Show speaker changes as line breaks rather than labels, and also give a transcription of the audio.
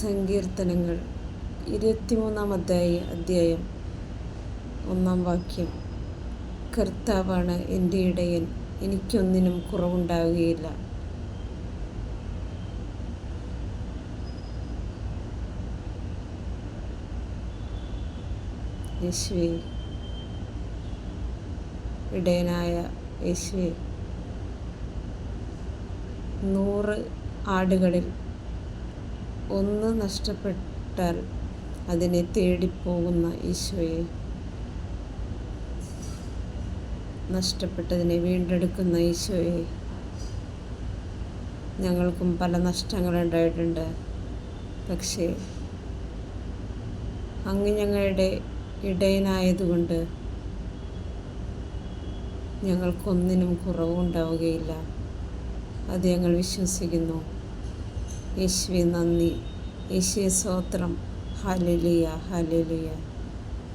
സങ്കീർത്തനങ്ങൾ. ഇരുപത്തിമൂന്നാം അധ്യായ അധ്യായം. ഒന്നാം വാക്യം. കർത്താവാണ് എന്റെ ഇടയൻ. എനിക്കൊന്നിനും കുറവുണ്ടാവുകയില്ല. യേശുവേ. ഇടയനായ യേശുവേ. നൂറ് ആടുകളിൽ ഒന്ന് നഷ്ടപ്പെട്ടാൽ അതിനെ തേടിപ്പോകുന്ന ഈശോയെ നഷ്ടപ്പെട്ടതിനെ വീണ്ടെടുക്കുന്ന ഈശോയെ. ഞങ്ങൾക്കും പല നഷ്ടങ്ങളുണ്ടായിട്ടുണ്ട് പക്ഷേ അങ്ങ് ഞങ്ങളുടെ ഇടയനായതുകൊണ്ട് ഞങ്ങൾക്കൊന്നിനും കുറവുണ്ടാവുകയില്ല അത് ഞങ്ങൾ വിശ്വസിക്കുന്നു. യേശുവെ നന്ദി. യേശുവെ സ്വോത്രം ഹാലലിയ ഹാലലിയ